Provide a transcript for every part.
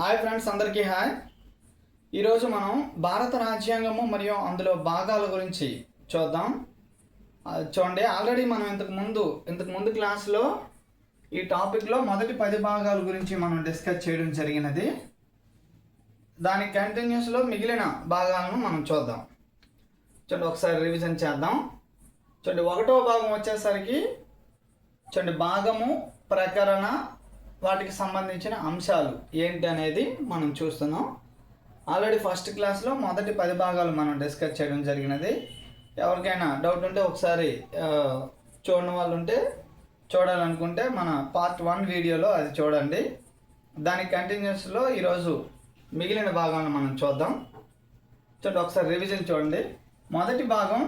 Hi friends అందరికీ hi. ఈరోజు మనం భారత రాజ్యాంగము మరియు అందులో భాగాల గురించి చూద్దాం. చూడండి ఆల్రెడీ మనం ఇంతకు ముందు ఇంతకు ముందు క్లాస్లో ఈ టాపిక్లో మొదటి పది భాగాల గురించి మనం డిస్కస్ చేయడం జరిగినది. దాని కంటిన్యూస్లో మిగిలిన భాగాలను మనం చూద్దాం. చూడండి ఒకసారి రివిజన్ చేద్దాం. చూడండి ఒకటో భాగం వచ్చేసరికి చూడండి భాగము ప్రకరణ వాటికి సంబంధించిన అంశాలు ఏంటి అనేది మనం చూస్తున్నాం. ఆల్రెడీ ఫస్ట్ క్లాస్లో మొదటి పది భాగాలు మనం డిస్కస్ చేయడం జరిగినది. ఎవరికైనా డౌట్ ఉంటే ఒకసారి చూడని వాళ్ళు ఉంటే చూడాలనుకుంటే మన పార్ట్ వన్ వీడియోలో అది చూడండి. దాని కంటిన్యూస్లో ఈరోజు మిగిలిన భాగాలను మనం చూద్దాం. చూడండి ఒకసారి రివిజన్ చూడండి. మొదటి భాగం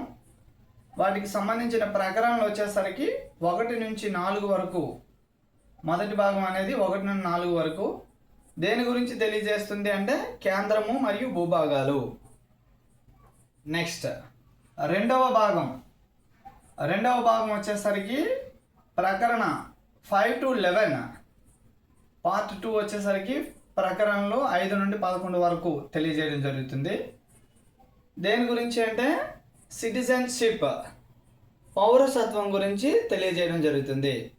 వాటికి సంబంధించిన ప్రకరణలు వచ్చేసరికి ఒకటి నుంచి నాలుగు వరకు మొదటి భాగం అనేది ఒకటి నుండి నాలుగు వరకు. దేని గురించి తెలియజేస్తుంది అంటే కేంద్రము మరియు భూభాగాలు. నెక్స్ట్ రెండవ భాగం. రెండవ భాగం వచ్చేసరికి ప్రకరణ five to eleven part two వచ్చేసరికి ప్రకరణలు ఐదు నుండి పదకొండు వరకు తెలియజేయడం జరుగుతుంది. దేని గురించి అంటే సిటిజన్షిప్ పౌరసత్వం గురించి తెలియజేయడం జరుగుతుంది.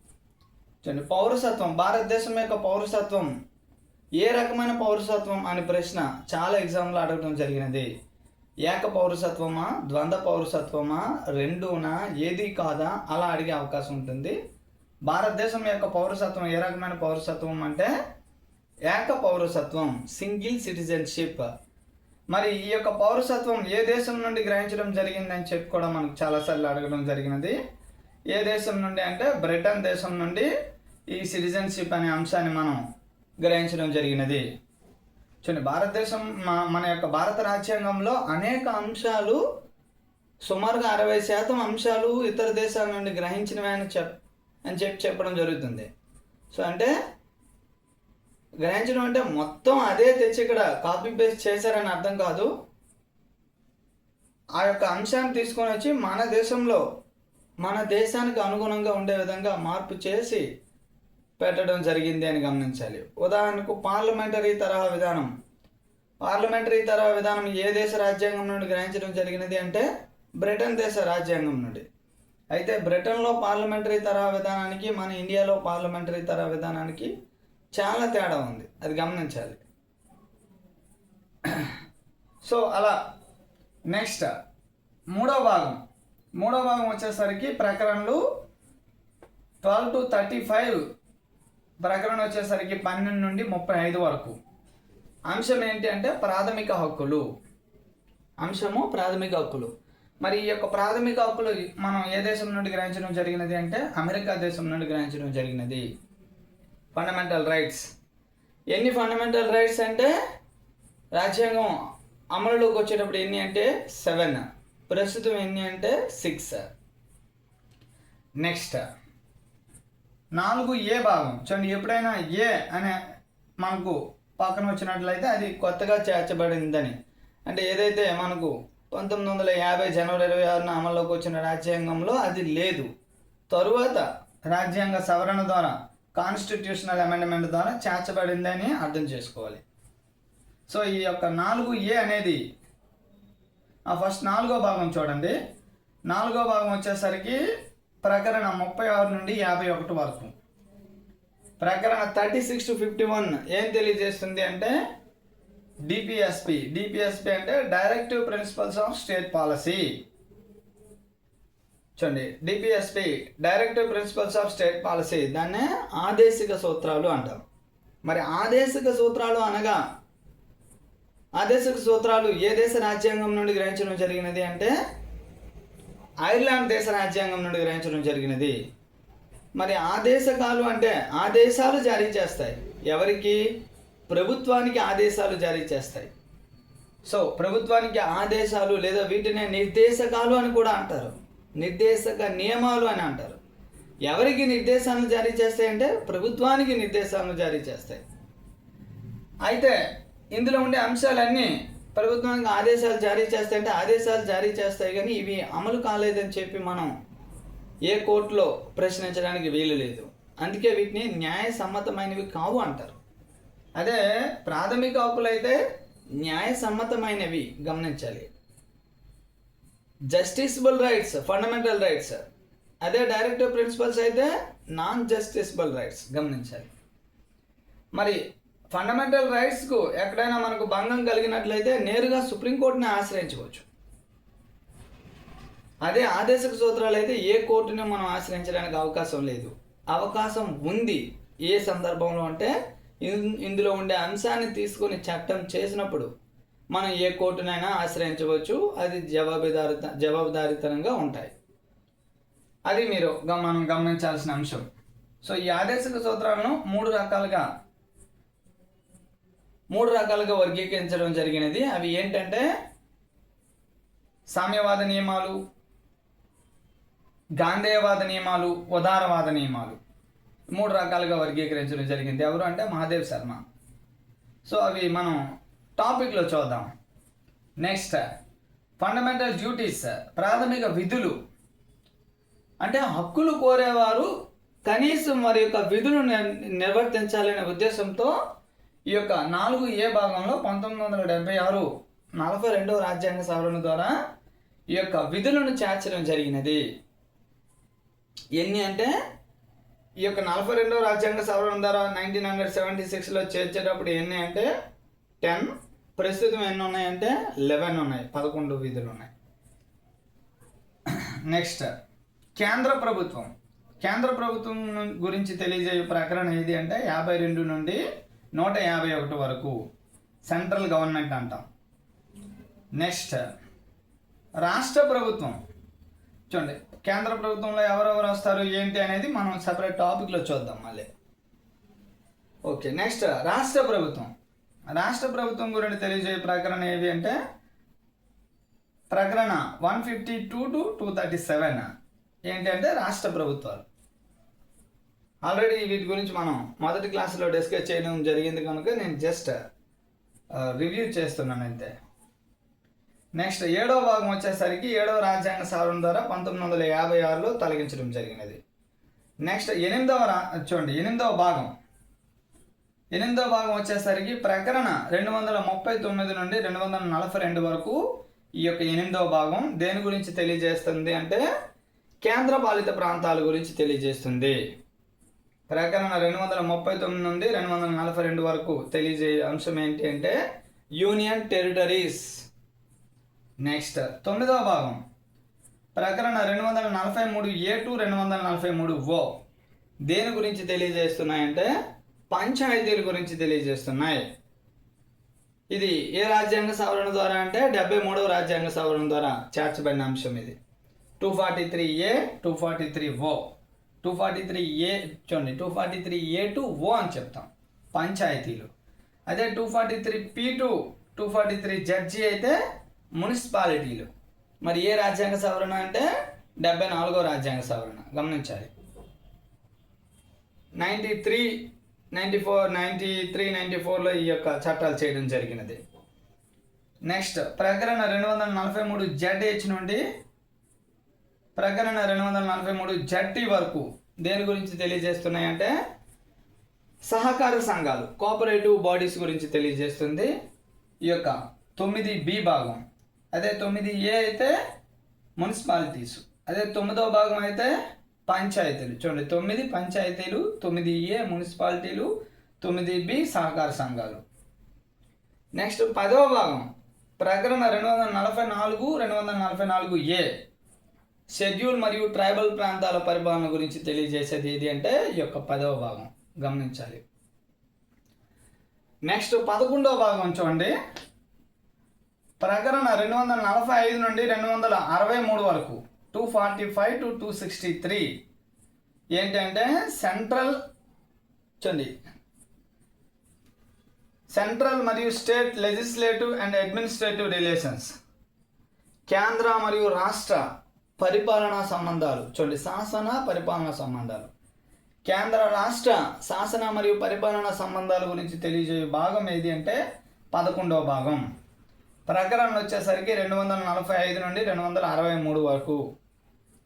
చూడండి పౌరసత్వం భారతదేశం యొక్క పౌరసత్వం ఏ రకమైన పౌరసత్వం అనే ప్రశ్న చాలా ఎగ్జామ్లో అడగడం జరిగినది. ఏక పౌరసత్వమా ద్వంద్వ పౌరసత్వమా రెండునా ఏది కాదా అలా అడిగే అవకాశం ఉంటుంది. భారతదేశం యొక్క పౌరసత్వం ఏ రకమైన పౌరసత్వం అంటే ఏక పౌరసత్వం సింగిల్ సిటిజన్షిప్. మరి ఈ యొక్క పౌరసత్వం ఏ దేశం నుండి గ్రహించడం జరిగిందని చెప్పి కూడా మనకు చాలాసార్లు అడగడం జరిగినది. ఏ దేశం నుండి అంటే బ్రిటన్ దేశం నుండి ఈ సిటిజన్షిప్ అనే అంశాన్ని మనం గ్రహించడం జరిగినది. చూడండి భారతదేశం మా- మన యొక్క భారత రాజ్యాంగంలో అనేక అంశాలు సుమారుగా అరవై శాతం అంశాలు ఇతర దేశాల నుండి గ్రహించినవే అని చెప్ అని చెప్పి చెప్పడం జరుగుతుంది. సో అంటే గ్రహించడం అంటే మొత్తం అదే తెచ్చి ఇక్కడ కాపీ పేస్ట్ చేశారని అర్థం కాదు. ఆ యొక్క అంశాన్ని తీసుకొని వచ్చి మన దేశంలో మన దేశానికి అనుగుణంగా ఉండే విధంగా మార్పు చేసి పెట్టడం జరిగింది అని గమనించాలి. ఉదాహరణకు పార్లమెంటరీ తరహా విధానం. పార్లమెంటరీ తరహా విధానం ఏ దేశ రాజ్యాంగం నుండి గ్రహించడం జరిగినది అంటే బ్రిటన్ దేశ రాజ్యాంగం నుండి. అయితే బ్రిటన్లో పార్లమెంటరీ తరహా విధానానికి మన ఇండియాలో పార్లమెంటరీ తరహా విధానానికి చాలా తేడా ఉంది. అది గమనించాలి. సో అలా. నెక్స్ట్. మూడో భాగం. మూడో భాగం వచ్చేసరికి ప్రకరణలు ట్వెల్వ్ టు థర్టీ ఫైవ్ ప్రకరణ వచ్చేసరికి పన్నెండు నుండి ముప్పై ఐదు వరకు. అంశం ఏంటి అంటే ప్రాథమిక హక్కులు. అంశము ప్రాథమిక హక్కులు. మరి ఈ యొక్క ప్రాథమిక హక్కులు మనం ఏ దేశం నుండి గ్రహించడం జరిగినది అంటే అమెరికా దేశం నుండి గ్రహించడం జరిగినది. ఫండమెంటల్ రైట్స్ ఎన్ని ఫండమెంటల్ రైట్స్ అంటే రాజ్యాంగం అమలులోకి వచ్చేటప్పుడు ఎన్ని అంటే సెవెన్ ప్రస్తుతం ఎన్ని అంటే సిక్స్ నెక్స్ట్ నాలుగు ఏ భాగం? చూడండి ఎప్పుడైనా ఏ అనే మనకు పక్కన వచ్చినట్లయితే అది కొత్తగా చేర్చబడిందని. అంటే ఏదైతే మనకు పంతొమ్మిది వందల యాభై జనవరి ఇరవై ఆరున అమల్లోకి వచ్చిన రాజ్యాంగంలో అది లేదు. తరువాత రాజ్యాంగ సవరణ ద్వారా కాన్స్టిట్యూషనల్ అమెండ్మెంట్ ద్వారా చేర్చబడిందని అర్థం చేసుకోవాలి. సో ఈ యొక్క నాలుగు ఏ అనేది ఆ ఫస్ట్ నాలుగో భాగం చూడండి. నాలుగో భాగం వచ్చేసరికి ప్రకరణ ముప్పై ఆరు నుండి యాభై ఒకటి వరకు. ప్రకరణ thirty six to fifty one ఏం తెలియజేస్తుంది అంటే డిపిఎస్పి డిపిఎస్పి అంటే directive principles of state policy చూడండి DPSP directive principles of state policy దాన్నే ఆదేశిక సూత్రాలు అంటాం. మరి ఆదేశిక సూత్రాలు అనగా ఆదేశిక సూత్రాలు ఏ దేశ రాజ్యాంగం నుండి గ్రహించడం జరిగినది అంటే ఐర్లాండ్ దేశ రాజ్యాంగం నుండి గ్రహించడం జరిగినది. మరి ఆదేశకాలు అంటే ఆదేశాలు జారీ చేస్తాయి. ఎవరికి? ప్రభుత్వానికి ఆదేశాలు జారీ చేస్తాయి. సో ప్రభుత్వానికి ఆదేశాలు లేదా వీటినే నిర్దేశకాలు అని కూడా అంటారు. నిర్దేశక నియమాలు అని అంటారు. ఎవరికి నిర్దేశాలను జారీ చేస్తాయంటే ప్రభుత్వానికి నిర్దేశాలను జారీ చేస్తాయి. అయితే ఇందులో ఉండే అంశాలన్నీ ప్రభుత్వానికి ఆదేశాలు జారీ చేస్తాయంటే ఆదేశాలు జారీ చేస్తాయి కానీ ఇవి అమలు కాలేదని చెప్పి మనం ఏ కోర్టులో ప్రశ్నించడానికి వీలు లేదు. అందుకే వీటిని న్యాయ సమ్మతమైనవి కావు అంటారు. అదే ప్రాథమిక హక్కులు అయితే న్యాయసమ్మతమైనవి గమనించాలి. Justiciable rights fundamental rights. అదే డైరెక్టివ్ ప్రిన్సిపల్స్ అయితే నాన్ జస్టిస్బుల్ రైట్స్ గమనించాలి. మరి ఫండమెంటల్ రైట్స్కు ఎక్కడైనా మనకు భంగం కలిగినట్లయితే నేరుగా సుప్రీంకోర్టుని ఆశ్రయించవచ్చు అదే ఆదేశక సూత్రాలు అయితే ఏ కోర్టుని మనం ఆశ్రయించడానికి అవకాశం లేదు. అవకాశం ఉంది. ఏ సందర్భంలో అంటే ఇందులో ఉండే అంశాన్ని తీసుకొని చట్టం చేసినప్పుడు మనం ఏ కోర్టునైనా ఆశ్రయించవచ్చు. అది జవాబుదారి జవాబుదారితనంగా ఉంటాయి. అది మీరు మనం గమనించాల్సిన అంశం. సో ఈ ఆదేశక సూత్రాలను మూడు రకాలుగా మూడు రకాలుగా వర్గీకరించడం జరిగినది. అవి ఏంటంటే సామ్యవాద నియమాలు గాంధేయవాద నియమాలు ఉదారవాద నియమాలు. మూడు రకాలుగా వర్గీకరించడం జరిగింది. ఎవరు అంటే మహాదేవ్ శర్మ. సో అవి మనం టాపిక్లో చూద్దాం. నెక్స్ట్ ఫండమెంటల్ డ్యూటీస్ ప్రాథమిక విధులు. అంటే హక్కులు కోరేవారు కనీసం వారి యొక్క విధులు నిర్వర్తించాలనే ఉద్దేశంతో ఈ యొక్క నాలుగు ఏ భాగంలో పంతొమ్మిది వందల డెబ్బై ఆరు నలభై రెండవ రాజ్యాంగ సవరణ ద్వారా ఈ యొక్క విధులను చేర్చడం జరిగినది. ఎన్ని అంటే? ఈ యొక్క నలభై రెండవ రాజ్యాంగ సవరణ ద్వారా నైన్టీన్ హండ్రెడ్ సెవెంటీ సిక్స్లో చేర్చేటప్పుడు ఎన్ని అంటే? టెన్. ప్రస్తుతం ఎన్ని ఉన్నాయంటే లెవెన్ ఉన్నాయి. పదకొండు విధులు ఉన్నాయి. నెక్స్ట్. కేంద్ర ప్రభుత్వం. కేంద్ర ప్రభుత్వం గురించి తెలియజేయ ప్రకరణ ఏది అంటే? యాభై రెండు నుండి నూట యాభై ఒకటి వరకు సెంట్రల్ గవర్నమెంట్ అంటాం. నెక్స్ట్ రాష్ట్ర ప్రభుత్వం. చూడండి కేంద్ర ప్రభుత్వంలో ఎవరెవరు వస్తారు ఏంటి అనేది మనం సపరేట్ టాపిక్లో చూద్దాం మళ్ళీ. ఓకే నెక్స్ట్ రాష్ట్ర ప్రభుత్వం. రాష్ట్ర ప్రభుత్వం గురించి తెలియజేయ ప్రకరణ ఏవి అంటే ప్రకరణ one fifty two to two thirty seven. ఏంటంటే రాష్ట్ర ప్రభుత్వాలు. ఆల్రెడీ వీటి గురించి మనం మొదటి క్లాసులో డిస్కస్ చేయడం జరిగింది కనుక నేను జస్ట్ రివ్యూ చేస్తున్నాను అంతే. నెక్స్ట్ ఏడవ భాగం వచ్చేసరికి ఏడవ రాజ్యాంగ సవరణ ద్వారా పంతొమ్మిది వందల యాభై ఆరులో తొలగించడం జరిగినది. నెక్స్ట్ ఎనిమిదవ రా చూడండి ఎనిమిదవ భాగం. ఎనిమిదవ భాగం వచ్చేసరికి ప్రకరణ రెండు వందల ముప్పై తొమ్మిది నుండి రెండు వందల నలభై రెండు వరకు ఈ యొక్క ఎనిమిదవ భాగం దేని గురించి తెలియజేస్తుంది అంటే కేంద్ర పాలిత ప్రాంతాల గురించి తెలియజేస్తుంది. ప్రకరణ రెండు వందల ముప్పై తొమ్మిది నుండి రెండు వందల నలభై రెండు వరకు తెలియజేయ అంశం ఏంటి అంటే యూనియన్ టెరిటరీస్. నెక్స్ట్ తొమ్మిదవ భాగం. ప్రకరణ రెండు వందల నలభై మూడు ఏ టు రెండు వందల నలభై మూడు ఓ. దేని గురించి తెలియజేస్తున్నాయంటే పంచాయతీల గురించి తెలియజేస్తున్నాయి. ఇది ఏ రాజ్యాంగ సవరణ ద్వారా అంటే డెబ్బై మూడవ రాజ్యాంగ సవరణ ద్వారా చేర్చబడిన అంశం ఇది. Two forty three A two forty three O. Two forty three A చూడండి two forty three A to O అని చెప్తాం పంచాయతీలు. అదే two forty three P to two forty three Z G అయితే మున్సిపాలిటీలు. మరి ఏ రాజ్యాంగ సవరణ అంటే డెబ్బై నాలుగో రాజ్యాంగ సవరణ గమనించాలి. Ninety three ninety four ninety three ninety ఫోర్లో ఈ యొక్క చట్టాలు చేయడం జరిగినది. నెక్స్ట్ ప్రకరణ రెండు వందల నలభై మూడు జడ్హెచ్ నుండి ప్రకరణ రెండు వందల నలభై మూడు జట్టి వరకు దేని గురించి తెలియజేస్తున్నాయంటే సహకార సంఘాలు కోఆపరేటివ్ బాడీస్ గురించి తెలియజేస్తుంది ఈ యొక్క తొమ్మిది బి భాగం. అదే తొమ్మిది ఏ అయితే మున్సిపాలిటీస్ అదే తొమ్మిదవ భాగం అయితే పంచాయతీలు. చూడండి తొమ్మిది పంచాయతీలు తొమ్మిది ఏ మున్సిపాలిటీలు తొమ్మిది బి సహకార సంఘాలు. నెక్స్ట్ పదవ భాగం ప్రకరణ రెండు వందల నలభై నాలుగు రెండు వందల నలభై నాలుగు ఏ. షెడ్యూల్ మరియు ట్రైబల్ ప్రాంతాల పరిపాలన గురించి తెలియజేసేది ఏది అంటే ఈ యొక్క పదవ భాగం. గమనించాలి. నెక్స్ట్ పదకొండవ భాగం చూడండి. ప్రకరణ రెండు వందల నలభై ఐదు నుండి రెండు వందల అరవై మూడు వరకు. Two forty five to two sixty three ఏంటంటే సెంట్రల్ చూడండి. సెంట్రల్ మరియు state legislative and administrative relations. కేంద్ర మరియు రాష్ట్ర పరిపాలనా సంబంధాలు. చూడండి శాసన పరిపాలనా సంబంధాలు. కేంద్ర రాష్ట్ర శాసన మరియు పరిపాలనా సంబంధాల గురించి తెలియజేయ భాగం ఏది అంటే పదకొండవ భాగం. ప్రకరణలు వచ్చేసరికి రెండు వందల నలభై ఐదు నుండి రెండు వందల అరవై మూడు వరకు.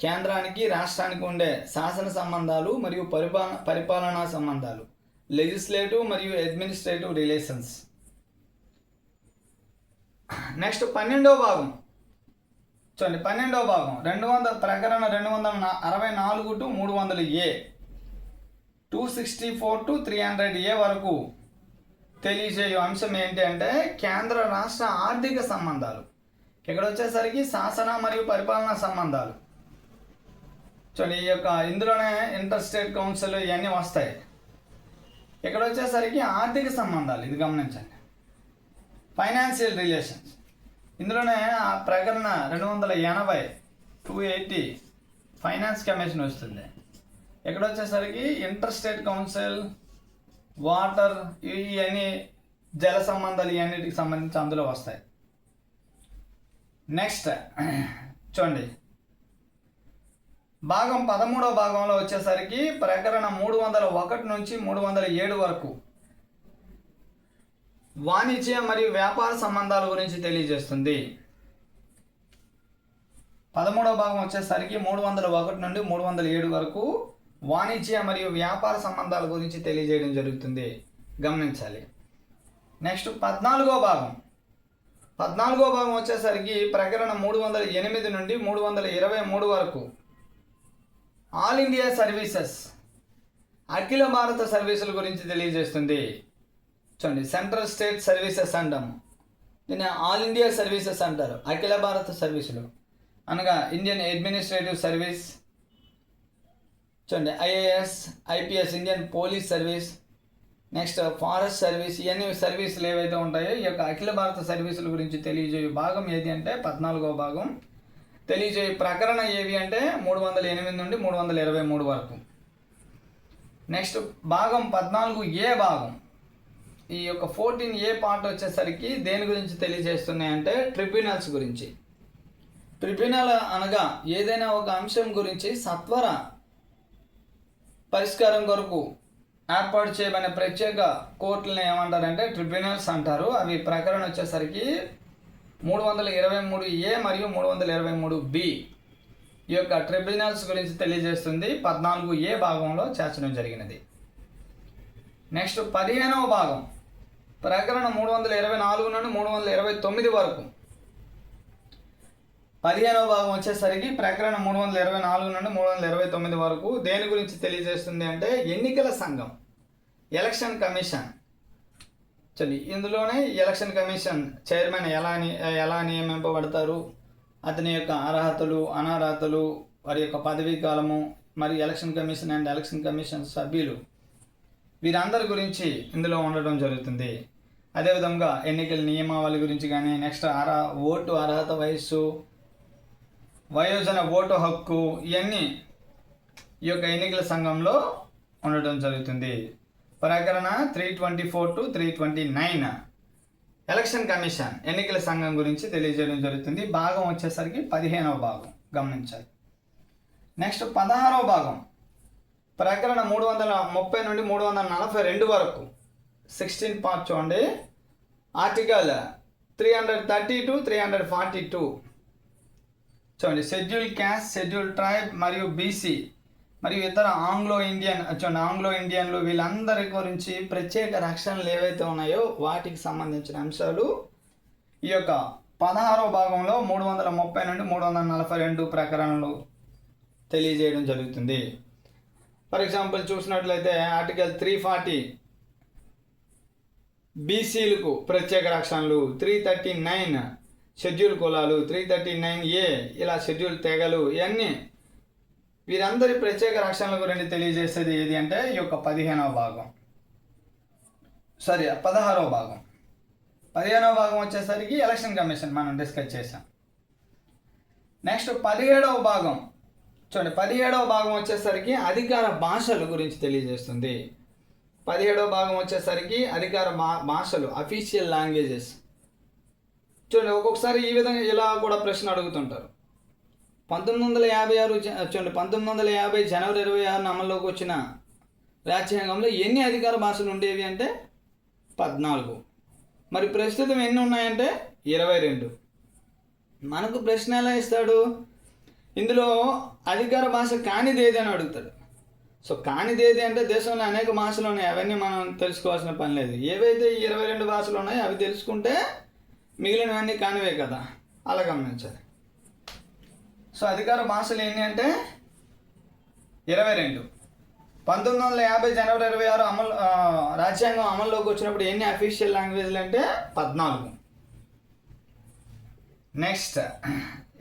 కేంద్రానికి రాష్ట్రానికి ఉండే శాసన సంబంధాలు మరియు పరిపాలన పరిపాలనా సంబంధాలు. లెజిస్లేటివ్ మరియు అడ్మినిస్ట్రేటివ్ రిలేషన్స్. నెక్స్ట్ పన్నెండవ భాగం. చూడండి పన్నెండవ భాగం. రెండు వందల ప్రకరణ రెండు వందల అరవై నాలుగు టు మూడు వందల A. Two sixty four to three hundred A వరకు తెలియజేయు అంశం ఏంటి అంటే కేంద్ర రాష్ట్ర ఆర్థిక సంబంధాలు. ఇక్కడ వచ్చేసరికి శాసన మరియు పరిపాలనా సంబంధాలు. చూడండి ఈ యొక్క ఇందులోనే ఇంటర్ స్టేట్ కౌన్సిల్ ఇవన్నీ వస్తాయి. ఇక్కడ వచ్చేసరికి ఆర్థిక సంబంధాలు ఇది గమనించండి. Financial relations. ఇందులోనే ఆ ప్రకరణ రెండు వందల ఎనభై టూ ఎయిటీ ఫైనాన్స్ కమిషన్ వస్తుంది. ఇక్కడ వచ్చేసరికి ఇంటర్ స్టేట్ కౌన్సిల్ వాటర్ ఇవన్నీ జల సంబంధాలు ఇవన్నిటికి సంబంధించి అందులో వస్తాయి. నెక్స్ట్ చూడండి. భాగం పదమూడవ భాగంలో వచ్చేసరికి ప్రకరణ మూడు వందల ఒకటి నుంచి మూడు వందల ఏడు వరకు వాణిజ్య మరియు వ్యాపార సంబంధాల గురించి తెలియజేస్తుంది. పదమూడవ భాగం వచ్చేసరికి మూడు వందల ఒకటి నుండి మూడు వందల ఏడు వరకు వాణిజ్య మరియు వ్యాపార సంబంధాల గురించి తెలియజేయడం జరుగుతుంది. గమనించాలి. నెక్స్ట్ పద్నాలుగో భాగం. పద్నాలుగో భాగం వచ్చేసరికి ప్రకరణ మూడు వందల ఎనిమిది నుండి మూడు వందల ఇరవై మూడు వరకు. All India services. అఖిల భారత సర్వీసుల గురించి తెలియజేస్తుంది. చూడండి సెంట్రల్ స్టేట్ సర్వీసెస్ అంటాము. దీన్ని ఆల్ ఇండియా సర్వీసెస్ అంటారు. అఖిల భారత సర్వీసులు. అనగా ఇండియన్ అడ్మినిస్ట్రేటివ్ సర్వీస్ చూడండి IAS IPS Indian police service next forest service ఇవన్నీ సర్వీసులు ఏవైతే ఉంటాయో ఈ యొక్క అఖిల భారత సర్వీసుల గురించి తెలియజేయు భాగం ఏది అంటే పద్నాలుగో భాగం. తెలియజేయు ప్రకరణ ఏవి అంటే మూడు వందల ఎనిమిది నుండి మూడు వందల ఇరవై మూడు వరకు. నెక్స్ట్ భాగం పద్నాలుగు ఏ భాగం? ఈ యొక్క ఫోర్టీన్ ఏ పార్ట్ వచ్చేసరికి దేని గురించి తెలియజేస్తున్నాయంటే ట్రిబ్యునల్స్ గురించి. ట్రిబ్యునల్ అనగా ఏదైనా ఒక అంశం గురించి సత్వర పరిష్కారం కొరకు ఏర్పాటు చేయబడిన ప్రత్యేక కోర్టులను ఏమంటారంటే ట్రిబ్యునల్స్ అంటారు. అవి ప్రకరణ వచ్చేసరికి మూడు వందల ఇరవై మూడు ఏ మరియు మూడు వందల ఇరవై మూడు బి ఈ యొక్క ట్రిబ్యునల్స్ గురించి తెలియజేస్తుంది. పద్నాలుగు ఏ భాగంలో చేర్చడం జరిగినది. నెక్స్ట్ పదిహేనవ భాగం. ప్రకరణ మూడు వందల ఇరవై నాలుగు నుండి మూడు వందల ఇరవై తొమ్మిది వరకు. పదిహేనవ భాగం వచ్చేసరికి ప్రకరణ మూడు వందల ఇరవై నాలుగు నుండి మూడు వందల ఇరవై తొమ్మిది వరకు దేని గురించి తెలియజేస్తుంది అంటే ఎన్నికల సంఘం ఎలక్షన్ కమిషన్. చలి ఇందులోనే ఎలక్షన్ కమిషన్ చైర్మన్ ఎలా ని- ఎలా నియమింపబడతారు అతని యొక్క అర్హతలు అనర్హతలు వారి యొక్క పదవీ కాలము మరియు election commission and election commission సభ్యులు. వీరందరి గురించి ఇందులో ఉండడం జరుగుతుంది. అదేవిధంగా ఎన్నికల నియమావళి గురించి కానీ నెక్స్ట్ అర్హ ఓటు అర్హత వయస్సు వయోజన ఓటు హక్కు ఇవన్నీ ఈ యొక్క ఎన్నికల సంఘంలో ఉండడం జరుగుతుంది. ప్రకరణ three twenty four to three twenty nine election commission ఎన్నికల సంఘం గురించి తెలియజేయడం జరుగుతుంది. భాగం వచ్చేసరికి పదిహేనవ భాగం. గమనించాలి. నెక్స్ట్ పదహారవ భాగం. ప్రకరణ మూడు వందల ముప్పై నుండి మూడు వందల నలభై రెండు వరకు. సిక్స్టీన్ పార్ట్ చూడండి. Article three hundred thirty to three hundred forty two చూడండి. షెడ్యూల్ క్యాస్ట్ షెడ్యూల్ ట్రైబ్ మరియు బీసీ మరియు ఇతర ఆంగ్లో ఇండియన్ చూడండి ఆంగ్లో ఇండియన్లు వీళ్ళందరి గురించి ప్రత్యేక రక్షణలు ఏవైతే ఉన్నాయో వాటికి సంబంధించిన అంశాలు ఈ యొక్క పదహారో భాగంలో మూడు వందల ముప్పై నుండి మూడు వందల నలభై రెండు ప్రకరణలు తెలియజేయడం జరుగుతుంది. ఫర్ ఎగ్జాంపుల్ చూసినట్లయితే ఆర్టికల్ త్రీ ఫార్టీ బీసీలకు ప్రత్యేక రక్షణలు త్రీ థర్టీ నైన్ షెడ్యూల్ కులాలు త్రీ థర్టీ నైన్ ఏ ఇలా షెడ్యూల్ తెగలు ఇవన్నీ వీరందరి ప్రత్యేక రక్షణల గురించి తెలియజేసేది ఏది అంటే ఈ యొక్క పదిహేనవ భాగం. సారీ పదహారవ భాగం. పదిహేనవ భాగం వచ్చేసరికి ఎలక్షన్ కమిషన్ మనం డిస్కస్ చేసాం నెక్స్ట్ పదిహేడవ భాగం. చూడండి పదిహేడవ భాగం వచ్చేసరికి అధికార భాషల గురించి తెలియజేస్తుంది. పదిహేడవ భాగం వచ్చేసరికి అధికార భా భాషలు అఫీషియల్ లాంగ్వేజెస్ చూడండి ఒక్కొక్కసారి ఈ విధంగా ఇలా కూడా ప్రశ్న అడుగుతుంటారు. పంతొమ్మిది వందల యాభై ఆరు చూడండి పంతొమ్మిది వందల యాభై జనవరి ఇరవై ఆరున అమల్లోకి వచ్చిన రాజ్యాంగంలో ఎన్ని అధికార భాషలు ఉండేవి అంటే పద్నాలుగు. మరి ప్రస్తుతం ఎన్ని ఉన్నాయంటే ఇరవై రెండు. మనకు ప్రశ్న ఎలా ఇస్తాడు? ఇందులో అధికార భాష కానిది ఏదని అడుగుతాడు. సో కానిది ఏది అంటే దేశంలో అనేక భాషలు ఉన్నాయి. అవన్నీ మనం తెలుసుకోవాల్సిన పని లేదు. ఏవైతే ఇరవై రెండు భాషలు ఉన్నాయో అవి తెలుసుకుంటే మిగిలినవన్నీ కానివే కదా. అలా గమనించాలి. సో అధికార భాషలు ఏంటి అంటే ఇరవై రెండు. పంతొమ్మిది వందల యాభై జనవరి ఇరవై ఆరు అమలు రాజ్యాంగం అమల్లోకి వచ్చినప్పుడు ఎన్ని అఫీషియల్ లాంగ్వేజ్లు అంటే పద్నాలుగు. నెక్స్ట్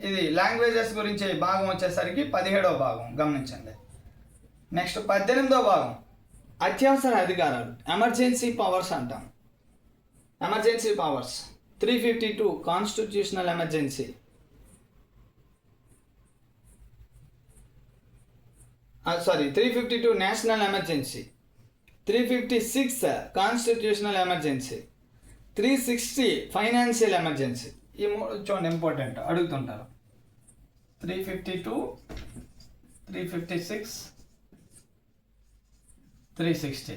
ఇది లాంగ్వేజెస్ గురించి భాగం వచ్చేసరికి పదిహేడవ భాగం గమనించండి. నెక్స్ట్ పద్దెనిమిదవ భాగం. అత్యవసర అధికారాలు ఎమర్జెన్సీ పవర్స్ అంటాం. Emergency powers three fifty two constitutional emergency. Sorry three fifty two national emergency. Three fifty six constitutional emergency. Three sixty financial emergency. ఈ మూడు చూడండి ఇంపార్టెంట్ అడుగుతుంటారు. Three fifty two three fifty six three sixty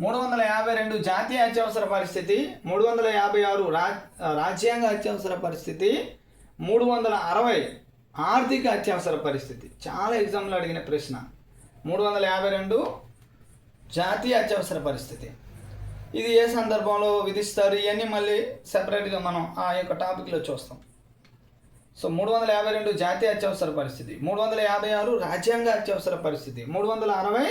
మూడు వందల యాభై రెండు జాతీయ అత్యవసర పరిస్థితి మూడు వందల యాభై ఆరు రా రాజ్యాంగ అత్యవసర పరిస్థితి మూడు వందల అరవై ఆర్థిక అత్యవసర పరిస్థితి. చాలా ఎగ్జామ్లో అడిగిన ప్రశ్న. మూడు వందల యాభై రెండు జాతీయ అత్యవసర పరిస్థితి. ఇది ఏ సందర్భంలో విధిస్తారు ఇవన్నీ మళ్ళీ సెపరేట్గా మనం ఆ యొక్క టాపిక్లో చూస్తాం. సో మూడు వందల యాభై రెండు జాతీయ అత్యవసర పరిస్థితి మూడు వందల యాభై ఆరు రాజ్యాంగ అత్యవసర పరిస్థితి మూడు వందల అరవై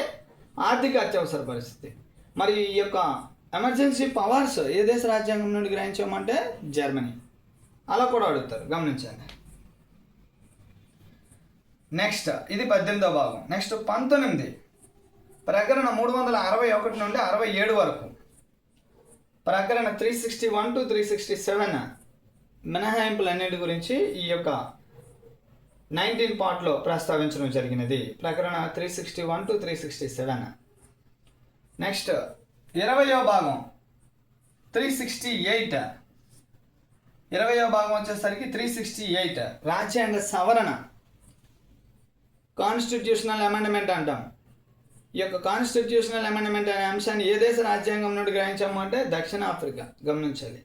ఆర్థిక అత్యవసర పరిస్థితి. మరి ఈ యొక్క ఎమర్జెన్సీ పవర్స్ ఏ దేశ రాజ్యాంగం నుండి గ్రహించామంటే జర్మనీ. అలా కూడా అడుగుతారు గమనించండి. నెక్స్ట్ ఇది పద్దెనిమిదో భాగం. నెక్స్ట్ పంతొమ్మిది. ప్రకరణ మూడు వందల అరవై ఒకటి నుండి అరవై ఏడు వరకు. ప్రకరణ three sixty one to three sixty seven మినహాయింపులన్నిటి గురించి ఈ యొక్క నైన్టీన్ పార్ట్లో ప్రస్తావించడం జరిగినది. ప్రకరణ three sixty one to three sixty seven next ఇరవయో భాగం త్రీ సిక్స్టీ ఎయిట్ ఇరవయో భాగం వచ్చేసరికి త్రీ సిక్స్టీ ఎయిట్ రాజ్యాంగ సవరణ. కాన్స్టిట్యూషనల్ అమెండ్మెంట్ అంటాం. ఈ యొక్క కాన్స్టిట్యూషనల్ అమెండ్మెంట్ అనే అంశాన్ని ఏ దేశ రాజ్యాంగం నుండి గ్రహించాము అంటే దక్షిణాఫ్రికా గమనించాలి.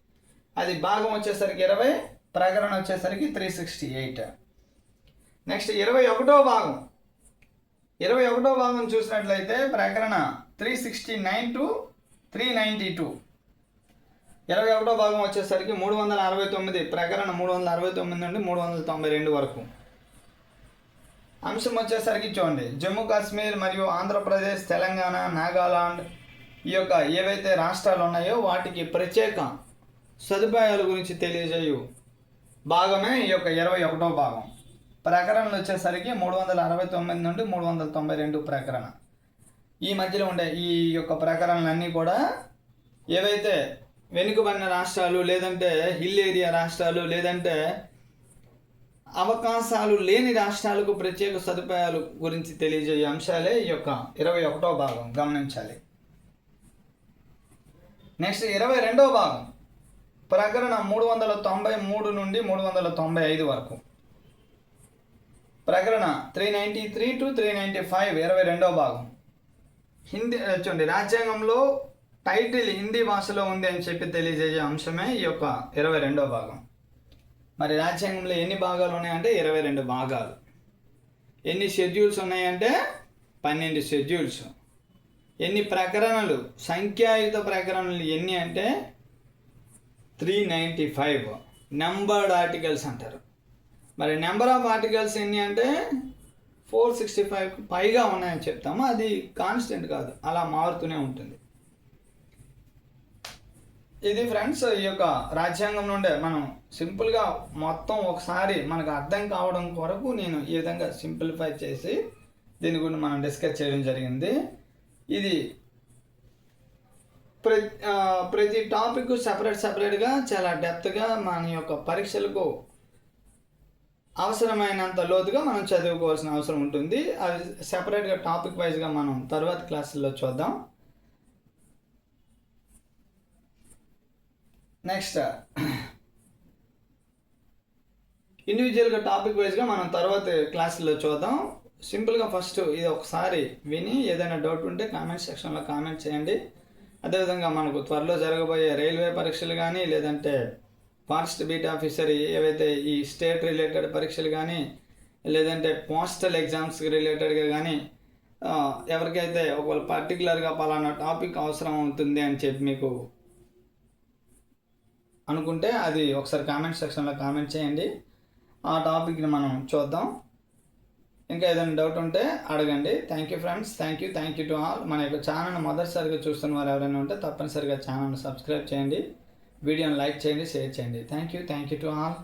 అది భాగం వచ్చేసరికి ఇరవై ప్రకరణ వచ్చేసరికి త్రీ సిక్స్టీ ఎయిట్ నెక్స్ట్ ఇరవై ఒకటో భాగం. ఇరవై ఒకటో భాగం చూసినట్లయితే ప్రకరణ three sixty nine to three ninety two ఇరవై ఒకటో భాగం వచ్చేసరికి మూడు వందల అరవై తొమ్మిది ప్రకరణ మూడు వందల అరవై తొమ్మిది నుండి మూడు వందల తొంభై రెండు వరకు. అంశం వచ్చేసరికి చూడండి. జమ్మూ కాశ్మీర్ మరియు ఆంధ్రప్రదేశ్ తెలంగాణ నాగాలాండ్ ఈ యొక్క ఏవైతే రాష్ట్రాలు ఉన్నాయో వాటికి ప్రత్యేక సదుపాయాల గురించి తెలియజేయు భాగమే ఈ యొక్క ఇరవై ఒకటో భాగం. ప్రకరణలు వచ్చేసరికి మూడు వందల అరవై తొమ్మిది నుండి మూడు వందల తొంభై రెండు ప్రకరణ. ఈ మధ్యలో ఉండే ఈ యొక్క ప్రకరణలన్నీ కూడా ఏవైతే వెనుకబడిన రాష్ట్రాలు లేదంటే హిల్ ఏరియా రాష్ట్రాలు లేదంటే అవకాశాలు లేని రాష్ట్రాలకు ప్రత్యేక సదుపాయాలు గురించి తెలియజేయే అంశాలే ఈ యొక్క ఇరవై ఒకటో భాగం. గమనించాలి. నెక్స్ట్ ఇరవై రెండో భాగం. ప్రకరణ మూడు వందల తొంభై మూడు నుండి మూడు వందల తొంభై ఐదు వరకు. ప్రకరణ three ninety three to three ninety five ఇరవై రెండో భాగం. హిందీ చూడండి రాజ్యాంగంలో టైటిల్ హిందీ భాషలో ఉంది అని చెప్పి తెలియజేసే అంశమే ఈ యొక్క ఇరవై రెండో భాగం. మరి రాజ్యాంగంలో ఎన్ని భాగాలు ఉన్నాయంటే ఇరవై రెండు భాగాలు. ఎన్ని షెడ్యూల్స్ ఉన్నాయంటే పన్నెండు షెడ్యూల్స్. ఎన్ని ప్రకరణలు సంఖ్యాయుత ప్రకరణలు ఎన్ని అంటే three ninety five numbered articles అంటారు. మరి నెంబర్ ఆఫ్ ఆర్టికల్స్ ఎన్ని అంటే ఫోర్ సిక్స్టీ ఫైవ్ పైగా ఉన్నాయని చెప్తాము. అది కాన్స్టెంట్ కాదు. అలా మారుతూనే ఉంటుంది. ఇది ఫ్రెండ్స్ ఈ యొక్క రాజ్యాంగం నుండే మనం సింపుల్గా మొత్తం ఒకసారి మనకు అర్థం కావడం కొరకు నేను ఈ విధంగా సింప్లిఫై చేసి దీని గురించి మనం డిస్కస్ చేయడం జరిగింది. ఇది ప్రతి ప్రతి టాపిక్ సపరేట్ సపరేట్గా చాలా డెప్త్గా మన యొక్క పరీక్షలకు అవసరమైనంత లోతుగా మనం చదువుకోవాల్సిన అవసరం ఉంటుంది. అది సెపరేట్గా టాపిక్ వైజ్గా మనం తర్వాత క్లాసుల్లో చూద్దాం. నెక్స్ట్ ఇండివిజువల్గా టాపిక్ వైజ్గా మనం తర్వాత క్లాసుల్లో చూద్దాం. సింపుల్గా ఫస్ట్ ఇది ఒకసారి విని ఏదైనా డౌట్ ఉంటే కామెంట్ సెక్షన్లో కామెంట్ చేయండి. అదేవిధంగా మనకు త్వరలో జరగబోయే రైల్వే పరీక్షలు కానీ లేదంటే ఫారెస్ట్ బీట్ ఆఫీసర్ ఏవైతే ఈ స్టేట్ రిలేటెడ్ పరీక్షలు కానీ లేదంటే పోస్టల్ ఎగ్జామ్స్కి రిలేటెడ్గా కానీ ఎవరికైతే ఒకవేళ పర్టికులర్గా పలానా టాపిక్ అవసరం అవుతుంది అని చెప్పి మీకు అనుకుంటే అది ఒకసారి కామెంట్ సెక్షన్లో కామెంట్ చేయండి. ఆ టాపిక్ని మనం చూద్దాం. ఇంకా ఏదైనా డౌట్ ఉంటే అడగండి. Thank you friends thank you thank you to all మన యొక్క ఛానల్ మొదటిసారిగా చూస్తున్న వారు ఎవరైనా ఉంటే తప్పనిసరిగా ఛానల్ని సబ్స్క్రైబ్ చేయండి. వీడియోని లైక్ చేయండి షేర్ చేయండి. Thank you thank you to all